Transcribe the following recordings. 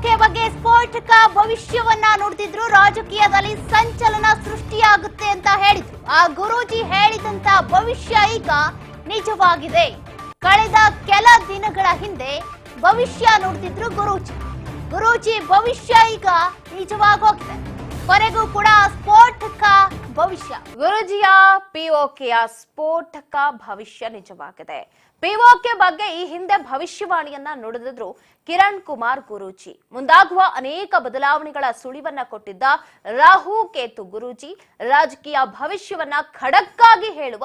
PoK ಬಗ್ಗೆ ಸ್ಫೋಟಕ ಭವಿಷ್ಯವನ್ನ ನೋಡ್ತಿದ್ರು ರಾಜಕೀಯದಲ್ಲಿ ಸಂಚಲನ ಸೃಷ್ಟಿಯಾಗುತ್ತೆ ಅಂತ ಹೇಳಿದ್ರು. ಆ ಗುರೂಜಿ ಹೇಳಿದಂತ ಭವಿಷ್ಯ ಈಗ ನಿಜವಾಗಿದೆ. ಕಳೆದ ಕೆಲ ದಿನಗಳ ಹಿಂದೆ ಭವಿಷ್ಯ ನೋಡ್ತಿದ್ರು ಗುರೂಜಿ. ಗುರೂಜಿ, ಭವಿಷ್ಯ ಈಗ ನಿಜವಾಗೋಗಿದೆ. ಕೊನೆಗೂ ಕೂಡ ಸ್ಫೋಟಕ ಭವಿಷ್ಯ. ಗುರುಜಿಯ ಪಿಒಕೆಯ ಸ್ಫೋಟಕ ಭವಿಷ್ಯ ನಿಜವಾಗಿದೆ. ಪಿಒಕೆ ಬಗ್ಗೆ ಈ ಹಿಂದೆ ಭವಿಷ್ಯವಾಣಿಯನ್ನ ನುಡಿದಿದ್ರು ಕಿರಣ್ ಕುಮಾರ್ ಗುರೂಜಿ. ಮುಂದಾಗುವ ಅನೇಕ ಬದಲಾವಣೆಗಳ ಸುಳಿವನ್ನ ಕೊಟ್ಟಿದ್ದ ರಾಹು ಕೇತು ಗುರೂಜಿ, ರಾಜಕೀಯ ಭವಿಷ್ಯವನ್ನ ಖಡಕ್ಕಾಗಿ ಹೇಳುವ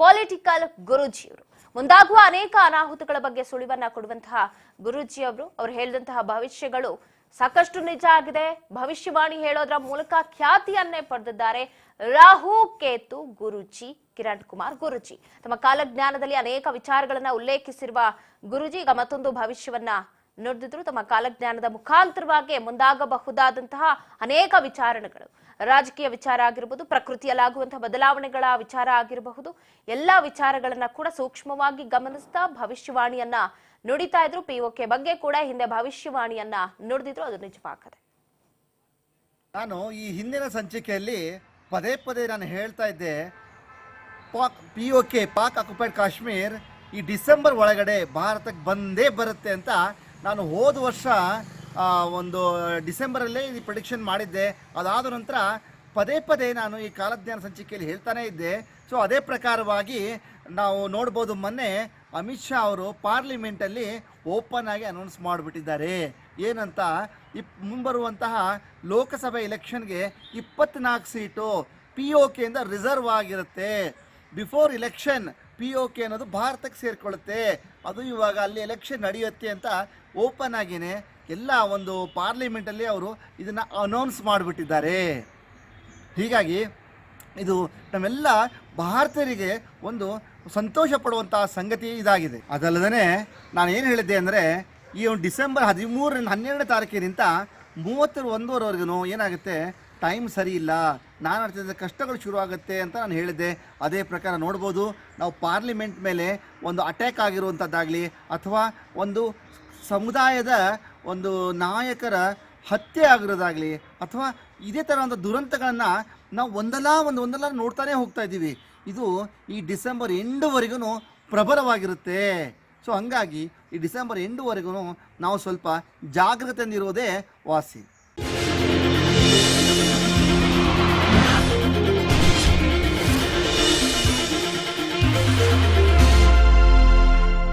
ಪೊಲಿಟಿಕಲ್ ಗುರೂಜಿಯವರು. ಮುಂದಾಗುವ ಅನೇಕ ಅನಾಹುತಗಳ ಬಗ್ಗೆ ಸುಳಿವನ್ನ ಕೊಡುವಂತಹ ಗುರೂಜಿ ಅವರು ಅವ್ರು ಹೇಳಿದಂತಹ ಭವಿಷ್ಯಗಳು ಸಾಕಷ್ಟು ನಿಜ ಆಗಿದೆ. ಭವಿಷ್ಯವಾಣಿ ಹೇಳೋದ್ರ ಮೂಲಕ ಖ್ಯಾತಿಯನ್ನೇ ಪಡೆದಿದ್ದಾರೆ ರಾಹು, ಕೇತು, ಗುರುಜಿ, ಕಿರಣ್ ಕುಮಾರ್, ಗುರುಜಿ. ತಮ್ಮ ಕಾಲಜ್ಞಾನದಲ್ಲಿ ಅನೇಕ ವಿಚಾರಗಳನ್ನ ಉಲ್ಲೇಖಿಸಿರುವ ಗುರುಜಿ, ಈಗ ಮತ್ತೊಂದು ಭವಿಷ್ಯವನ್ನ ನುಡಿದಿದ್ರು ತಮ್ಮ ಕಾಲಜ್ಞಾನದ ಮುಖಾಂತರವಾಗಿ ಮುಂದಾಗಬಹುದಾದಂತಹ ಅನೇಕ ವಿಚಾರಣೆಗಳು. ರಾಜಕೀಯ ವಿಚಾರ ಆಗಿರಬಹುದು ಪ್ರಕೃತಿಯಲ್ಲಾಗುವಂತಹ ಬದಲಾವಣೆಗಳ ವಿಚಾರ ಆಗಿರಬಹುದು, ಎಲ್ಲ ವಿಚಾರಗಳನ್ನ ಕೂಡ ಸೂಕ್ಷ್ಮವಾಗಿ ಗಮನಿಸ್ತಾ ಭವಿಷ್ಯವಾಣಿಯನ್ನ ನುಡಿತಾ ಇದ್ರು. ಪಿಒಕೆ ಬಗ್ಗೆ ಕೂಡ ಹಿಂದೆ ಭವಿಷ್ಯವಾಣಿಯನ್ನ ನುಡಿದಿದ್ರು, ಅದು ನಿಜವಾಗದೆ ನಾನು ಈ ಹಿಂದಿನ ಸಂಚಿಕೆಯಲ್ಲಿ ಪದೇ ಪದೇ ನಾನು ಹೇಳ್ತಾ ಇದ್ದೆ, Pak P O K Pak occupied Kashmir ಈ ಡಿಸೆಂಬರ್ ಒಳಗಡೆ ಭಾರತಕ್ಕೆ ಬಂದೇ ಬರುತ್ತೆ ಅಂತ ನಾನು ಹೋದ ವರ್ಷ ಒಂದು ಡಿಸೆಂಬರಲ್ಲೇ ಈ ಪ್ರೊಡಿಕ್ಷನ್ ಮಾಡಿದ್ದೆ. ಅದಾದ ನಂತರ ಪದೇ ಪದೇ ನಾನು ಈ ಕಾಲಜ್ಞಾನ ಸಂಚಿಕೆಯಲ್ಲಿ ಹೇಳ್ತಾನೆ ಇದ್ದೆ. ಸೊ ಅದೇ ಪ್ರಕಾರವಾಗಿ ನಾವು ನೋಡ್ಬೋದು ಮೊನ್ನೆ ಅಮಿತ್ ಶಾ ಅವರು ಪಾರ್ಲಿಮೆಂಟಲ್ಲಿ ಓಪನ್ ಆಗಿ ಅನೌನ್ಸ್ ಮಾಡಿಬಿಟ್ಟಿದ್ದಾರೆ. ಏನಂತ? ಇಪ್, ಮುಂಬರುವಂತಹ ಲೋಕಸಭೆ ಎಲೆಕ್ಷನ್ಗೆ ಇಪ್ಪತ್ನಾಲ್ಕು ಸೀಟು ಪಿ ಓ ಕೆಯಿಂದ ರಿಸರ್ವ್ ಆಗಿರುತ್ತೆ. Before election P O K ಅನ್ನೋದು ಭಾರತಕ್ಕೆ ಸೇರಿಕೊಳ್ಳುತ್ತೆ. ಅದು ಇವಾಗ ಅಲ್ಲಿ ಎಲೆಕ್ಷನ್ ನಡೆಯುತ್ತೆ ಅಂತ ಓಪನ್ ಆಗಿನೇ ಎಲ್ಲ ಒಂದು ಪಾರ್ಲಿಮೆಂಟಲ್ಲಿ ಅವರು ಇದನ್ನು ಅನೌನ್ಸ್ ಮಾಡಿಬಿಟ್ಟಿದ್ದಾರೆ. ಹೀಗಾಗಿ ಇದು ನಮ್ಮೆಲ್ಲ ಭಾರತೀಯರಿಗೆ ಒಂದು ಸಂತೋಷ ಪಡುವಂತಹ ಸಂಗತಿ ಇದಾಗಿದೆ. ಅದಲ್ಲದೇ ನಾನು ಏನು ಹೇಳಿದ್ದೆ ಅಂದರೆ ಈ ಒಂದು ಡಿಸೆಂಬರ್ ಹದಿಮೂರರಿಂದ ಹನ್ನೆರಡನೇ ತಾರೀಕಿನಿಂದ ಮೂವತ್ತರ ಒಂದೂವರೆವರೆಗೂ ಏನಾಗುತ್ತೆ ಟೈಮ್ ಸರಿ ಇಲ್ಲ, ನಾನು ಅರ್ಥದ ಕಷ್ಟಗಳು ಶುರುವಾಗುತ್ತೆ ಅಂತ ನಾನು ಹೇಳಿದ್ದೆ. ಅದೇ ಪ್ರಕಾರ ನೋಡ್ಬೋದು, ನಾವು ಪಾರ್ಲಿಮೆಂಟ್ ಮೇಲೆ ಒಂದು ಅಟ್ಯಾಕ್ ಆಗಿರುವಂಥದ್ದಾಗಲಿ ಅಥವಾ ಒಂದು ಸಮುದಾಯದ ಒಂದು ನಾಯಕರ ಹತ್ಯೆ ಆಗಿರೋದಾಗಲಿ ಅಥವಾ ಇದೇ ಒಂದು ದುರಂತಗಳನ್ನು ನಾವು ಒಂದಲ್ಲ ಒಂದು ಒಂದಲ್ಲ ನೋಡ್ತಾನೆ ಹೋಗ್ತಾ ಇದ್ದೀವಿ. ಇದು ಈ ಡಿಸೆಂಬರ್ ಎಂಡುವರೆಗೂ ಪ್ರಬಲವಾಗಿರುತ್ತೆ. ಸೊ ಹಂಗಾಗಿ ಈ ಡಿಸೆಂಬರ್ ಎಂಡುವರೆಗೂ ನಾವು ಸ್ವಲ್ಪ ಜಾಗೃತೆಯಿಂದಿರೋದೇ ವಾಸಿ.